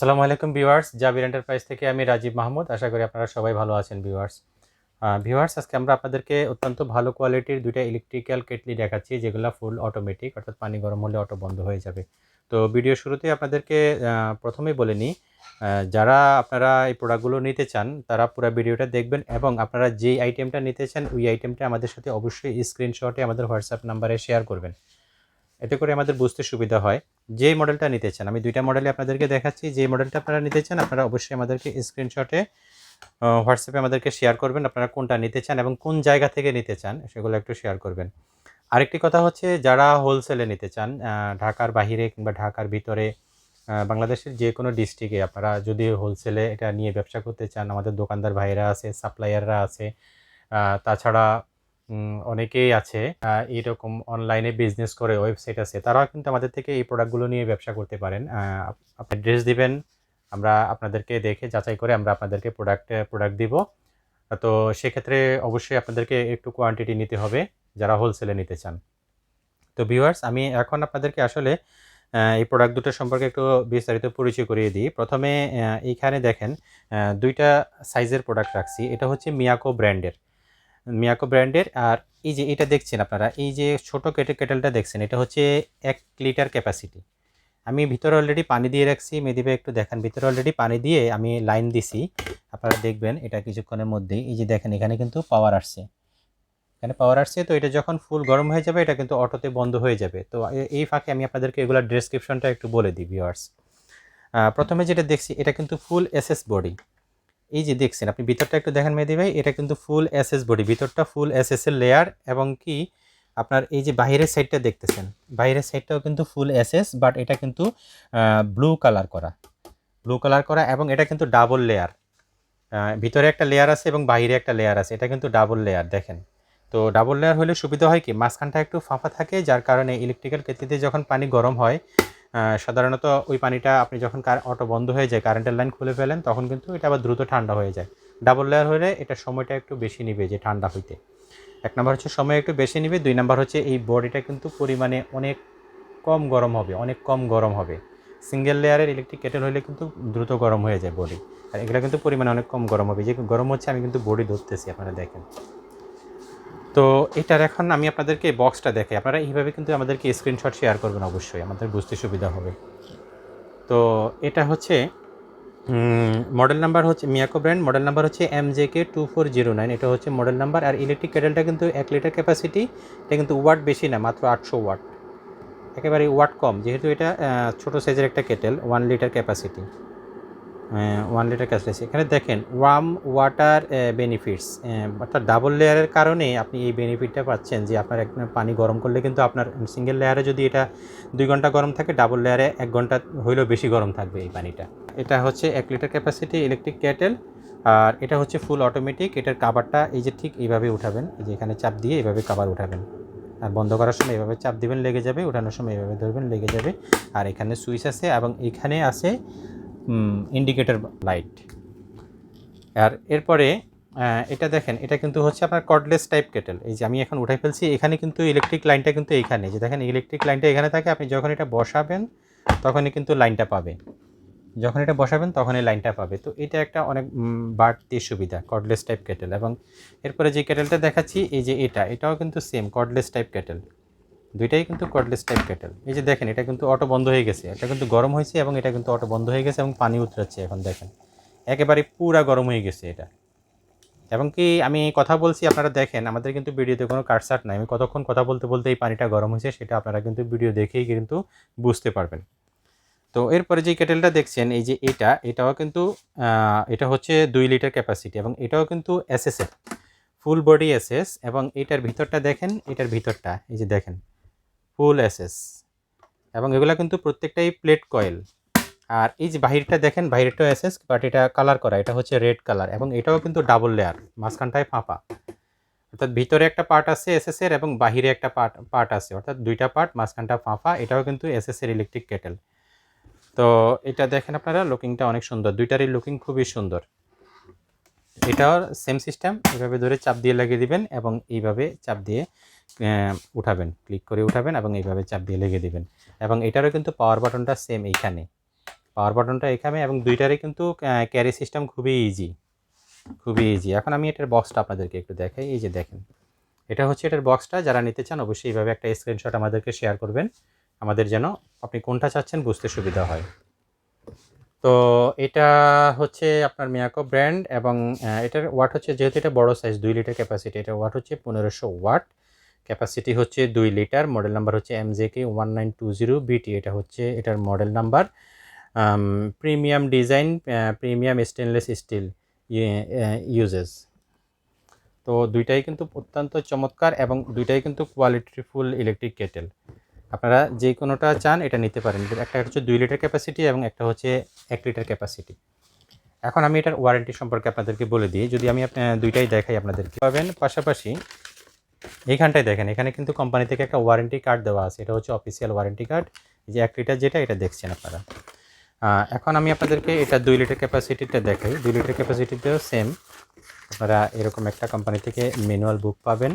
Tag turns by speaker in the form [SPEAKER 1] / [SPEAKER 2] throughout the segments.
[SPEAKER 1] আসসালামু আলাইকুম ভিউয়ার্স, জাবির এন্টারপ্রাইজ থেকে আমি রাজীব মাহমুদ। আশা করি আপনারা সবাই ভালো আছেন ভিউয়ার্স। ভিউয়ার্স, আজকে আমরা আপনাদেরকে অত্যন্ত ভালো কোয়ালিটির দুইটা ইলেকট্রিক্যাল কেটলি দেখাচ্ছি, যেগুলো ফুল অটোমেটিক অর্থাৎ পানি গরম হলে অটো বন্ধ হয়ে যাবে। তো ভিডিও শুরুতে আপনাদেরকে প্রথমেই বলে নিই যারা আপনারা এই প্রোডাক্টগুলো নিতে চান, তারা পুরো ভিডিওটা দেখবেন এবং আপনারা যেই আইটেমটা নিতে চান, ওই আইটেমটা আমাদের সাথে অবশ্যই স্ক্রিনশটে আমাদের হোয়াটসঅ্যাপ নাম্বারে শেয়ার করবেন। এতে করে আমাদের বুঝতে সুবিধা হয় যে মডেলটা নিতে চান। আমি দুইটা মডেলে আপনাদেরকে দেখাচ্ছি। যে মডেলটা আপনারা নিতে চান, আপনারা অবশ্যই আমাদেরকে স্ক্রিনশটে হোয়াটসঅ্যাপে আমাদেরকে শেয়ার করবেন আপনারা কোনটা নিতে চান এবং কোন জায়গা থেকে নিতে চান সেগুলো একটু শেয়ার করবেন। আরেকটি কথা হচ্ছে, যারা হোলসেলে নিতে চান ঢাকার বাহিরে কিংবা ঢাকার ভিতরে বাংলাদেশের যে কোনো ডিস্ট্রিক্টে আপনারা যদি হোলসেলে এটা নিয়ে ব্যবসা করতে চান, আমাদের দোকানদার ভাইরা আছে সাপ্লায়াররা আছে তাছাড়া অনেকেই আছে এরকম অনলাইনে বিজনেস করে ওয়েবসাইট আছে, তারাও কিন্তু আমাদের থেকে এই প্রোডাক্টগুলো নিয়ে ব্যবসা করতে পারেন। আপনি ড্রেস দিবেন, আমরা আপনাদেরকে দেখে যাচাই করে আমরা আপনাদেরকে প্রোডাক্ট প্রোডাক্ট দিব। তো সেক্ষেত্রে অবশ্যই আপনাদেরকে একটু কোয়ান্টিটি নিতে হবে, যারা হোলসেলে নিতে চান। তো ভিউয়ার্স আমি এখন আপনাদেরকে আসলে এই প্রোডাক্ট দুটো সম্পর্কে একটু বিস্তারিত পরিচয় করিয়ে দিই। প্রথমে এইখানে দেখেন দুইটা সাইজের প্রোডাক্ট রাখছি, এটা হচ্ছে মিয়াকো ব্র্যান্ডের মিয়াকো ব্র্যান্ডের। আর এই যে এটা দেখছেন আপনারা, এই যে ছোট কেটে, কেটেলটা দেখছেন, এটা হচ্ছে এক লিটার ক্যাপাসিটি। আমি ভিতরে অলরেডি পানি দিয়ে রাখছি মেদিবে একটু দেখেন। ভিতরে অলরেডি পানি দিয়ে আমি লাইন দিছি, আপনারা দেখবেন এটা কিছুক্ষণের মধ্যেই। এই যে দেখেন, এখানে কিন্তু পাওয়ার আসছে। এখানে পাওয়ার আসছে, তো এটা যখন ফুল গরম হয়ে যাবে, এটা কিন্তু অটোতে বন্ধ হয়ে যাবে। তো এই ফাঁকে আমি আপনাদেরকে এগুলোর ডেসক্রিপশনটা একটু বলে দিই ভিউয়ার্স প্রথমে যেটা দেখছি, এটা কিন্তু ফুল এসএস বডি এই যে দেখছেন, আপনি ভিতরটা একটু দেখেন মেহেদি ভাই, এটা কিন্তু ফুল এসএস বডি ভিতরটা ফুল এসএস এর লেয়ার এবং কি আপনার এই যে বাইরের সাইডটা দেখতেছেন বাইরের সাইডটাও কিন্তু ফুল এসএস বাট এটা কিন্তু ব্লু কালার করা ব্লু কালার করা এবং এটা কিন্তু ডাবল লেয়ার ভিতরে একটা লেয়ার আছে এবং বাইরে একটা লেয়ার আছে, এটা কিন্তু ডাবল লেয়ার দেখেন। তো ডাবল লেয়ার হলে সুবিধা হয় কি, মাঝখানটা একটু ফাঁপা থাকে, যার কারণে ইলেকট্রিক্যাল কেতলিতে যখন পানি গরম হয় সাধারণত ওই পানিটা আপনি যখন অটো বন্ধ হয়ে যায় কারেন্টের লাইন খুলে ফেলেন, তখন কিন্তু এটা আবার দ্রুত ঠান্ডা হয়ে যায়। ডাবল লেয়ার হলে এটা সময়টা একটু বেশি নিবে যে ঠান্ডা হইতে। এক নম্বর হচ্ছে সময় একটু বেশি নিবে, দুই নম্বর হচ্ছে এই বডিটা কিন্তু পরিমাণে অনেক কম গরম হবে, অনেক কম গরম হবে। সিঙ্গেল লেয়ারের ইলেকট্রিক কেটেল হলে কিন্তু দ্রুত গরম হয়ে যায় বডি আর এগুলো কিন্তু পরিমাণে অনেক কম গরম হবে। যে গরম হচ্ছে, আমি কিন্তু বডি ধরতেছি, আপনারা দেখেন। তো এটার এখন আমি আপনাদেরকে বক্সটা দেখাই। আপনারা এইভাবে কিন্তু আমাদেরকে স্ক্রিনশট শেয়ার করবেন অবশ্যই, আমাদের বুঝতে সুবিধা হবে। তো এটা হচ্ছে মডেল নাম্বার হচ্ছে মিয়াকো ব্র্যান্ড মডেল নাম্বার হচ্ছে M J K two four zero nine এটা হচ্ছে মডেল নাম্বার আর ইলেকট্রিক কেটেলটা কিন্তু এক লিটার ক্যাপাসিটি এটা কিন্তু ওয়াট বেশি না, মাত্র আটশো ওয়াট একেবারে ওয়াট কম, যেহেতু এটা ছোটো সাইজের একটা kettle one litre capacity one litre capacity এখানে দেখেন ওয়ার্ম ওয়াটার বেনিফিটস অর্থাৎ ডাবল লেয়ারের কারণে আপনি এই বেনিফিটটা পাচ্ছেন যে আপনার এক পানি গরম করলে কিন্তু আপনার সিঙ্গেল লেয়ারে যদি এটা দুই ঘণ্টা গরম থাকে ডাবল লেয়ারে এক ঘণ্টা হইলেও বেশি গরম থাকবে এই পানিটা। এটা হচ্ছে এক লিটার ক্যাপাসিটি ইলেকট্রিক কেটেল আর এটা হচ্ছে ফুল অটোমেটিক এটার কাভারটা এই যে ঠিক এইভাবে উঠাবেন, এই যে এখানে চাপ দিয়ে এইভাবে কাভার উঠাবেন। আর বন্ধ করার সময় এভাবে চাপ দিবেন, লেগে যাবে, উঠানোর সময় এভাবে ধরবেন, লেগে যাবে। আর এখানে সুইচ আছে এবং এখানে আছে ইন্ডিকেটর লাইট আর এরপরে এটা দেখেন, এটা কিন্তু হচ্ছে আপনার কর্ডলেস টাইপ কেটেল এই যে আমি এখন উঠাই ফেলছি, এখানে কিন্তু ইলেকট্রিক লাইনটা কিন্তু এইখানে যে দেখেন ইলেকট্রিক লাইনটা এখানে থাকে, আপনি যখন এটা বসাবেন, তখনই কিন্তু লাইনটা পাবে। যখন এটা বসাবেন তখন এই লাইনটা পাবে। তো এটা একটা অনেক বাড়তি সুবিধা কর্ডলেস টাইপ কেটেল এবং এরপরে যে কেটেলটা দেখাচ্ছি, এই যে এটা, এটাও কিন্তু সেম কর্ডলেস টাইপ কেটেল দুইটাই কিন্তু কর্ডলেস টাইপ কেটেল এই যে দেখেন, এটা কিন্তু অটো বন্ধ হয়ে গেছে। এটা কিন্তু গরম হয়েছে এবং এটা কিন্তু অটো বন্ধ হয়ে গেছে এবং পানি উতরাচ্ছে এখন দেখেন। একেবারে পুরা গরম হয়ে গেছে এটা। এবং কি আমি কথা বলছি, আপনারা দেখেন, আমাদের কিন্তু ভিডিওতে কোনো কাটসাট নাই। আমি কতক্ষণ কথা বলতে বলতে এই পানিটা গরম হয়েছে সেটা আপনারা কিন্তু ভিডিও দেখেই কিন্তু বুঝতে পারবেন। তো এরপরে যে কেটেলটা দেখছেন, এই যে এটা, এটাও কিন্তু এটা হচ্ছে দুই লিটার ক্যাপাসিটি এবং এটাও কিন্তু এসএসএফ ফুল বডি এসএস এবং এটার ভিতরটা দেখেন, এটার ভিতরটা, এই যে দেখেন। ফুল এসএস এবং এগুলো কিন্তু প্রত্যেকটাই প্লেট কয়েল। আর এই যে বাহিরটা দেখেন, বাহিরটাও এসএস বাট এটা কালার করা, এটা হচ্ছে রেড কালার। এবং এটাও কিন্তু ডাবল লেয়ার, মাঝখানটায় ফাঁপা। অর্থাৎ ভিতরে একটা পার্ট আছে এসএস এর এবং বাহিরে একটা পার্ট পার্ট আছে। অর্থাৎ দুইটা পার্ট, মাঝখানটা ফাঁপা, এটাও কিন্তু এসএস এর ইলেকট্রিক কেটেল তো এটা দেখেন আপনারা, লুকিংটা অনেক সুন্দর। দুইটারই লুকিং খুবই সুন্দর। এটাও সেম সিস্টেম এভাবে ধরে চাপ দিয়ে লাগিয়ে দিবেন এবং এইভাবে চাপ দিয়ে উঠাবেন ক্লিক করে উঠাবেন এবং এইভাবে চাপ দিয়ে লেগে দেবেন। এবং এটারও কিন্তু পাওয়ার বাটনটা সেম এইখানে। পাওয়ার বাটনটা এখানে এবং দুইটারই কিন্তু ক্যারি সিস্টেম খুবই ইজি খুবই ইজি এখন আমি এটার বক্সটা আপনাদেরকে একটু দেখাই, এই যে দেখেন। এটা হচ্ছে এটার বক্সটা যারা নিতে চান অবশ্যই এইভাবে একটা স্ক্রিনশট আমাদেরকে শেয়ার করবেন। আমাদের যেন আপনি কোনটা চাচ্ছেন বুঝতে সুবিধা হয়। তো এটা হচ্ছে আপনার মিয়াকো ব্র্যান্ড এবং এটার ওয়াট হচ্ছে, যেহেতু এটা বড় সাইজ দুই লিটার ক্যাপাসিটি এটার ওয়াট হচ্ছে পনেরোশো ওয়াট ক্যাপাসিটি হচ্ছে দুই লিটার, মডেল নাম্বার হচ্ছে M J K one nine two zero BT এটা হচ্ছে এটার model number. Premium design premium stainless steel uses তো দুইটাই কিন্তু অত্যন্ত চমৎকার এবং দুইটাই কিন্তু কোয়ালিটিফুল ইলেকট্রিক কেটেল আপনারা যে কোনোটা চান এটা নিতে পারেন। একটা হচ্ছে দুই লিটার ক্যাপাসিটি এবং একটা হচ্ছে এক লিটার ক্যাপাসিটি এখন আমি এটার ওয়ারেন্টি সম্পর্কে আপনাদেরকে বলে দিই। যদি আমি দুইটাই দেখাই আপনাদেরকে। পাবেন পাশাপাশি এইখানটায় দেখেন, এখানে কিন্তু কোম্পানি থেকে একটা ওয়ারেন্টি কার্ড দেওয়া আছে। এটা হচ্ছে অফিসিয়াল ওয়ারেন্টি কার্ড যে এক লিটার যেটা, এটা দেখছেন আপনারা। এখন আমি আপনাদেরকে এটা দুই লিটার ক্যাপাসিটিটা দেখাই। দুই লিটার ক্যাপাসিটিতেও সেম আপনারা এরকম একটা কোম্পানি থেকে ম্যানুয়াল বুক পাবেন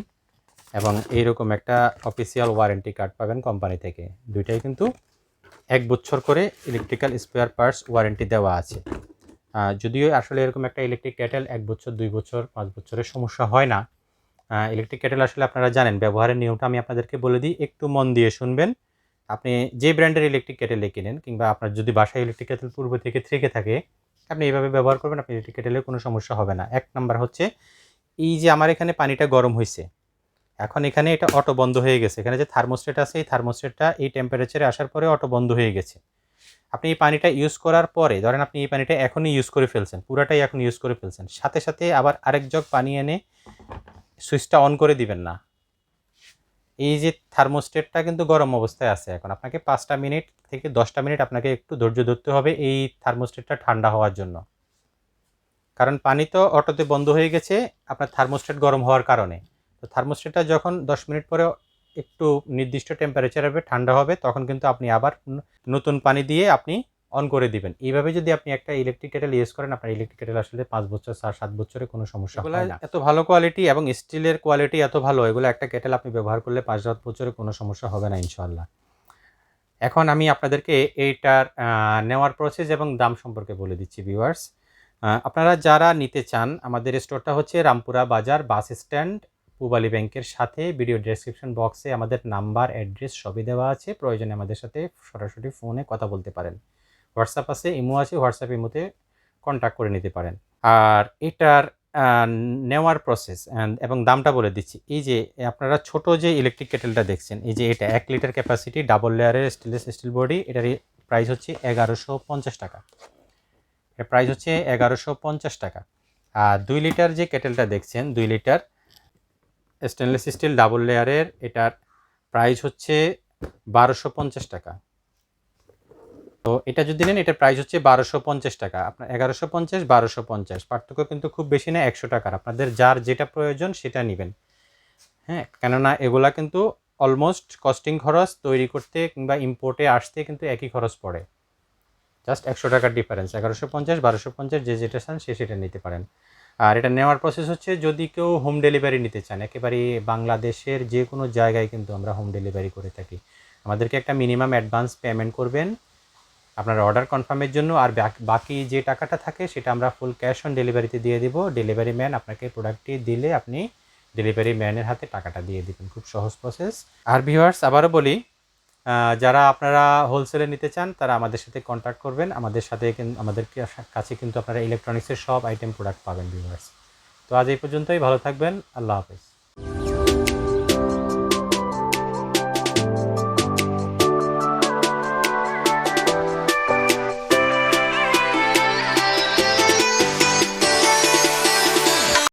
[SPEAKER 1] এবং এইরকম একটা অফিসিয়াল ওয়ারেন্টি কার্ড পাবেন কোম্পানি থেকে। দুইটাই কিন্তু এক বছর করে ইলেকট্রিক্যাল স্পেয়ার পার্টস ওয়ারেন্টি দেওয়া আছে। যদিও আসলে এরকম একটা ইলেকট্রিক ক্যাটেল এক বছর, দুই বছর, পাঁচ বছরের সমস্যা হয় না। ইলেকট্রিক কেটেল আসলে আপনারা জানেন, ব্যবহারের নিয়মটা আমি আপনাদেরকে বলে দিই, একটু মন দিয়ে শুনবেন। আপনি যে ব্র্যান্ডের ইলেকট্রিক কেটেলে কিনেন কিংবা আপনার যদি বাসায় ইলেকট্রিক কেটেল পূর্ব থেকে থেকে থাকে, আপনি এইভাবে ব্যবহার করবেন আপনি ইলেকট্রিক কেটেলের কোনো সমস্যা হবে না। এক নাম্বার হচ্ছে, এই যে আমার এখানে পানিটা গরম হয়েছে এখন এখানে এটা অটো বন্ধ হয়ে গেছে। এখানে যে থার্মোস্টেট আছে, এই থার্মোস্টেটটা এই টেম্পারেচারে আসার পরে অটো বন্ধ হয়ে গেছে। আপনি এই পানিটা ইউজ করার পরে, ধরেন আপনি এই পানিটা এখনই ইউজ করে ফেলছেন, পুরাটাই এখন ইউজ করে ফেলছেন, সাথে সাথে আবার আরেক জগ পানি এনে সুইচটা অন করে দিবেন না। এই যে থার্মোস্টেটটা কিন্তু গরম অবস্থায় আছে এখন। আপনাকে পাঁচটা মিনিট থেকে দশটা মিনিট আপনাকে একটু ধৈর্য ধরতে হবে এই থার্মোস্টেটটা ঠান্ডা হওয়ার জন্য। কারণ পানি তো অটোতে বন্ধ হয়ে গেছে, আপনার থার্মোস্টেট গরম হওয়ার কারণে। তো থার্মোস্টেটটা যখন দশ মিনিট পরে একটু নির্দিষ্ট টেম্পারেচার হবে ঠান্ডা হবে, তখন কিন্তু আপনি আবার নতুন পানি দিয়ে আপনি অন করে দিবেন। এইভাবে যদি আপনি একটা ইলেকট্রিক কেটেল ইউজ করেন আপনার ইলেকট্রিক কেটেল আসলে পাঁচ বছর চার সাত বছরে কোনো সমস্যা হয় না। এত ভালো কোয়ালিটি এবং স্টিলের কোয়ালিটি এত ভালো এগুলো একটা কেটেল আপনি ব্যবহার করলে পাঁচ সাত বছরে কোনো সমস্যা হবে না ইনশাল্লাহ এখন আমি আপনাদেরকে এইটার নেওয়ার প্রসেস এবং দাম সম্পর্কে বলে দিচ্ছি ভিউয়ার্স আপনারা যারা নিতে চান আমাদের স্টোরটা হচ্ছে রামপুরা বাজার বাস স্ট্যান্ড পূবালী ব্যাংকের সাথে। ভিডিও ডেসক্রিপশন বক্সে আমাদের নাম্বার অ্যাড্রেস সবই দেওয়া আছে। প্রয়োজনে আমাদের সাথে সরাসরি ফোনে কথা বলতে পারেন। হোয়াটসঅ্যাপ আছে, ইমো আছে, হোয়াটসঅ্যাপ, ইমোতে কন্ট্যাক্ট করে নিতে পারেন। আর এটার নেওয়ার প্রসেস এবং দামটা বলে দিচ্ছি। এই যে, আপনারা ছোট যে ইলেকট্রিক কেটেলটা দেখছেন, এই যে এটা, এক লিটার ক্যাপাসিটি ডাবল লেয়ারের স্টেনলেস স্টিল বডি এটার প্রাইস হচ্ছে এগারোশো পঞ্চাশ টাকা। এর প্রাইস হচ্ছে এগারোশো পঞ্চাশ টাকা। আর দুই লিটার যে কেটেলটা দেখছেন, দুই লিটার স্টেনলেস স্টিল ডাবল লেয়ারের এটার প্রাইস হচ্ছে বারোশো পঞ্চাশ টাকা। তো এটা যদি নেন, এটার প্রাইস হচ্ছে বারোশো পঞ্চাশ টাকা। আপনার এগারোশো পঞ্চাশ, বারোশো পঞ্চাশ। পার্থক্য কিন্তু খুব বেশি না, একশো টাকার। আপনাদের যার যেটা প্রয়োজন সেটা নেবেন। হ্যাঁ কেননা এগুলা কিন্তু অলমোস্ট কস্টিং খরচ তৈরি করতে কিংবা ইম্পোর্টে আসতে কিন্তু একই খরচ পড়ে। জাস্ট একশো টাকার ডিফারেন্স এগারোশো পঞ্চাশ, বারোশো পঞ্চাশ, যে যেটা চান সে সেটা নিতে পারেন। আর এটা নেওয়ার প্রসেস হচ্ছে যদি কেউ হোম ডেলিভারি নিতে চান, একেবারে বাংলাদেশের যে কোনো জায়গায় কিন্তু আমরা হোম ডেলিভারি করে থাকি। আমাদেরকে একটা মিনিমাম অ্যাডভান্স পেমেন্ট করবেন। আপনার অর্ডার কনফার্মের জন্য আর বাক- যে টাকাটা থাকে সেটা আমরা ফুল ক্যাশ অন ডেলিভারিতে দিয়ে দিব। ডেলিভারি ম্যান আপনাকে প্রোডাক্টটি দিলে আপনি ডেলিভারি ম্যানের হাতে টাকাটা দিয়ে দিবেন। খুব সহজ প্রসেস আর ভিউয়ার্স আবারও বলি যারা আপনারা হোলসেলে নিতে চান, তারা আমাদের সাথে কন্ট্যাক্ট করবেন। আমাদের সাথে আমাদের কাছে কিন্তু আপনারা ইলেকট্রনিক্সের সব আইটেম প্রোডাক্ট পাবেন ভিউয়ার্স তো আজ এই পর্যন্তই। ভালো থাকবেন। আল্লাহ হাফেজ।